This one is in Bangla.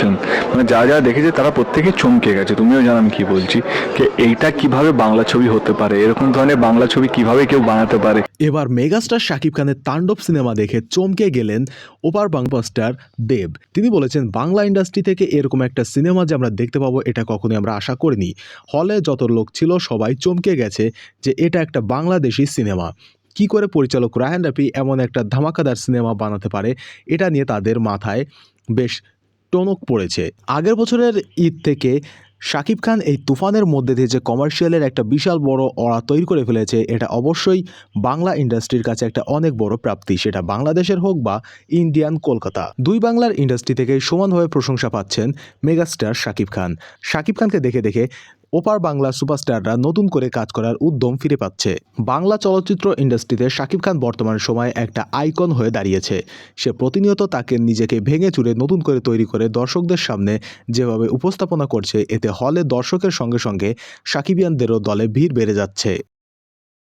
ফিল্ম মানে যা যা দেখেছে তারা প্রত্যেকে চমকে গেছে। তুমিও জানো আমি কি বলছি। যে এইটা কীভাবে বাংলা ছবি হতে পারে, এরকম ধরনের বাংলা ছবি কীভাবে কেউ বানাতে পারে। এবার মেগাস্টার শাকিব খানের তাণ্ডব সিনেমা দেখে চমকে গেলেন ওপার বাংবাস্টার দেব। তিনি বলেছেন, বাংলা ইন্ডাস্ট্রি থেকে এরকম একটা সিনেমা যে আমরা দেখতে পাবো, এটা কখনোই আমরা আশা করিনি। হলে যত লোক ছিল, সবাই চমকে গেছে যে এটা একটা বাংলাদেশি সিনেমা। কি করে পরিচালক রায়হান রাফি এমন একটা ধামাকাদার সিনেমা বানাতে পারে, এটা নিয়ে তাদের মাথায় বেশ টনক পড়েছে। আগের বছরের ঈদ থেকে শাকিব খান এই তুফানের মধ্যে দিয়ে যে কমার্শিয়ালের একটা বিশাল বড় অড়া তৈরি করে ফেলেছে, এটা অবশ্যই বাংলা ইন্ডাস্ট্রির কাছে একটা অনেক বড় প্রাপ্তি। সেটা বাংলাদেশের হোক বা ইন্ডিয়ান কলকাতা। দুই বাংলার ইন্ডাস্ট্রি থেকে সমানভাবে প্রশংসা পাচ্ছেন মেগাস্টার শাকিব খান। শাকিব খানকে দেখে দেখে ওপার বাংলার সুপারস্টাররা নতুন করে কাজ করার উদ্যম ফিরে পাচ্ছে। বাংলা চলচ্চিত্র ইন্ডাস্ট্রিতে শাকিব খান বর্তমান সময়ে একটা আইকন হয়ে দাঁড়িয়েছে। সে প্রতিনিয়ত তাকে নিজেকে ভেঙে চুরে নতুন করে তৈরি করে দর্শকদের সামনে যেভাবে উপস্থাপনা করছে, এতে হলে দর্শকের সঙ্গে সঙ্গে সাকিবিয়ানদেরও দলে ভিড় বেড়ে যাচ্ছে।